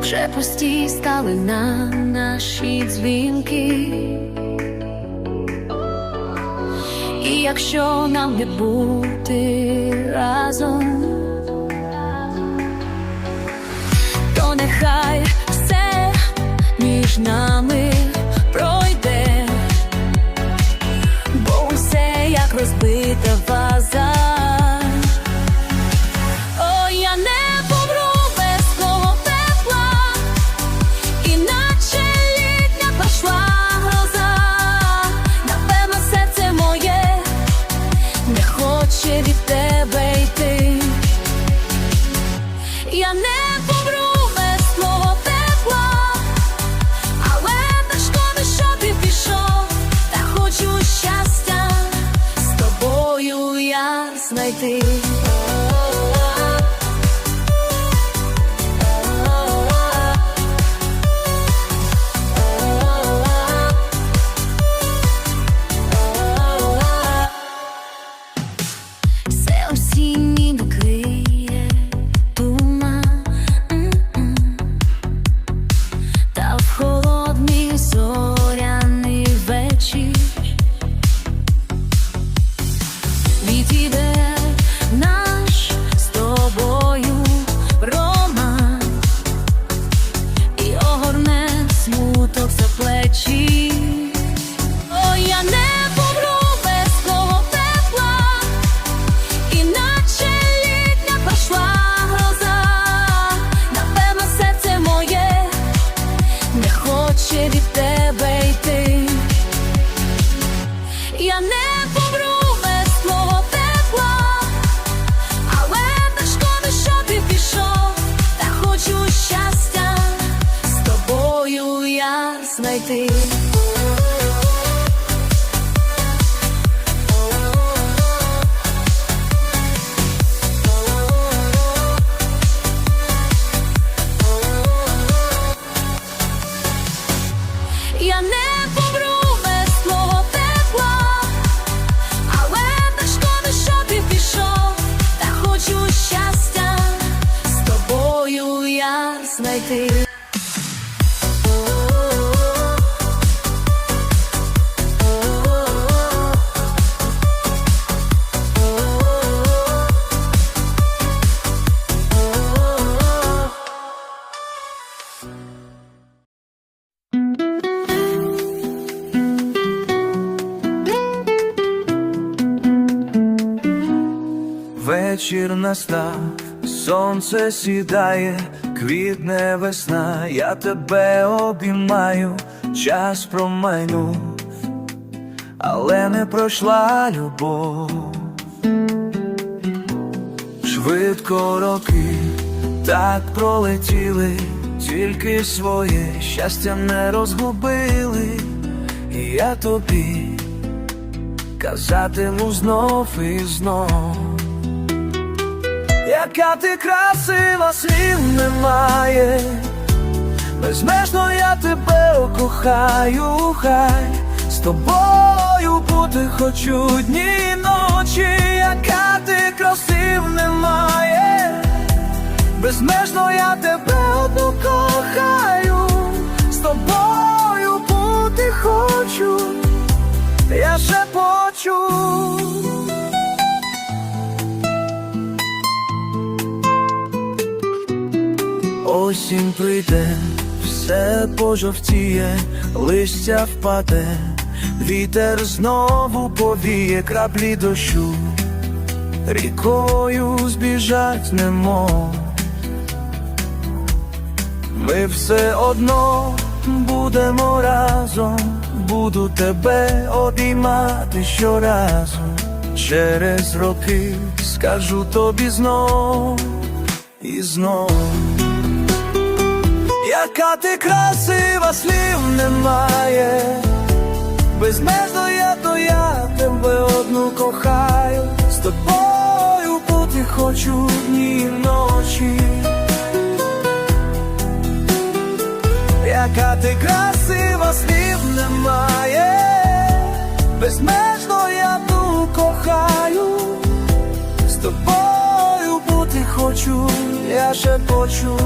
Вже стали на наші дзвінки. І якщо нам не бути разом, Вечір настав, сонце сідає, квітне весна, я тебе обіймаю, час промайнув, але не пройшла любов. Швидко роки так пролетіли, тільки своє щастя не розгубили, і я тобі казатиму знов і знов. Яка ти красива, слів немає, безмежно я тебе кохаю, хай. З тобою бути хочу дні й ночі, яка ти красив немає, безмежно я тебе одну кохаю, з тобою бути хочу, я ще почув. Осінь прийде, все пожовтіє, листя впаде, вітер знову повіє краплі дощу, рікою збіжать немов. Ми все одно будемо разом, буду тебе обіймати щоразу. Через роки скажу тобі знов і знов яка ти красива слів немає, безмежно я то я тебе одну кохаю, з тобою бути хочу дні і ночі, яка ти красива слів немає, безмежно я ту кохаю, з тобою бути хочу, я ще почу.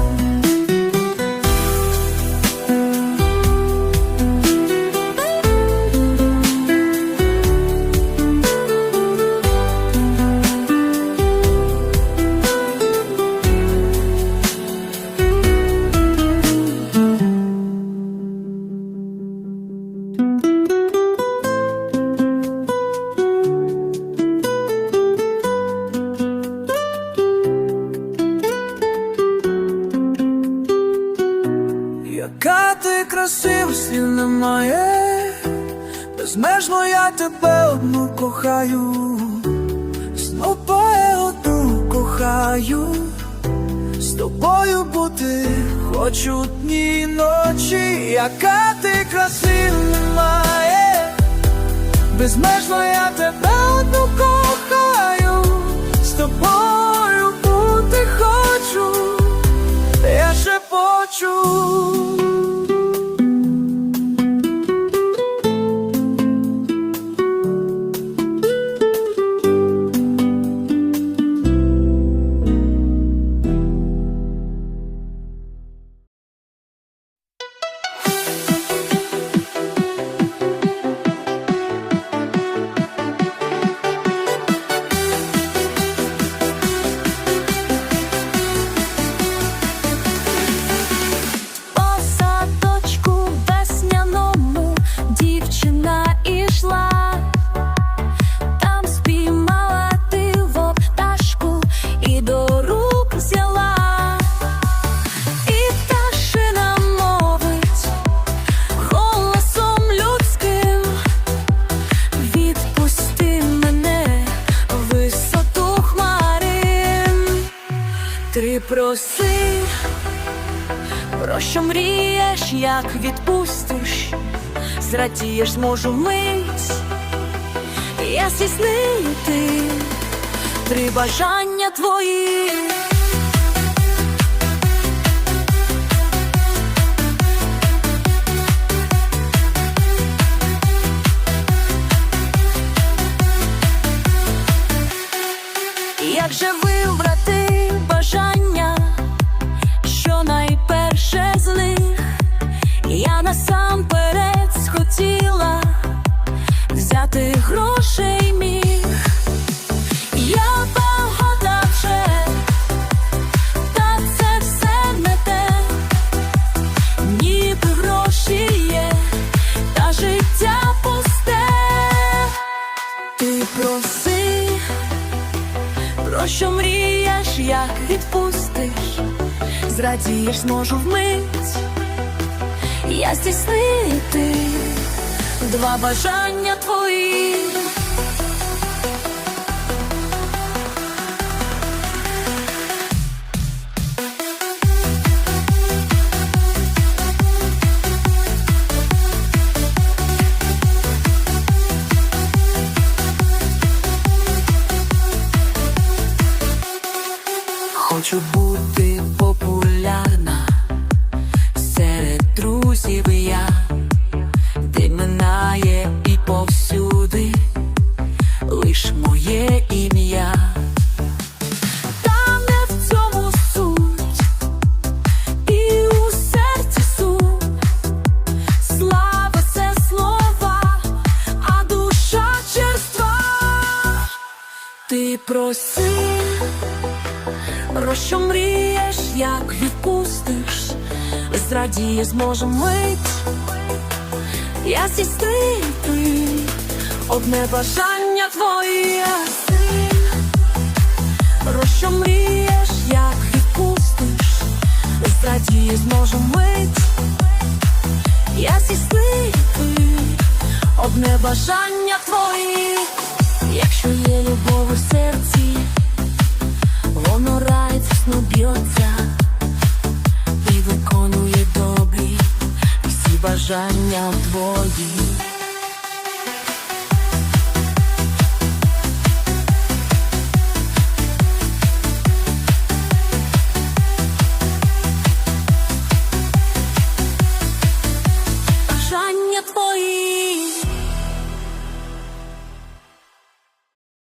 Яка ти красива, слів немає, безмежно я тебе одну кохаю, з тобою одну кохаю, з тобою бути хочу дні ночі, яка ти красива немає, проси. Про що мрієш, як відпустиш, зрадієш, зможу мить, я здійснити три бажання твої. Як же вибрати насамперед схотіла взяти грошей міг. Я багата та це все не те, ніби гроші є, та життя пусте. Ти проси, про що мрієш, як відпустиш зрадієш, зможу вмить я здійснити два бажання твої. Хочу бути як відпустиш, зрадіє, зможем мить, я сісти ти, одне бажання твоє. Про що мрієш, як відпустиш, зрадіє, зможем мить, я сісти ти, одне бажання твоє, якщо є любов у серці. Воно рай, сну б'ється. бажання твої.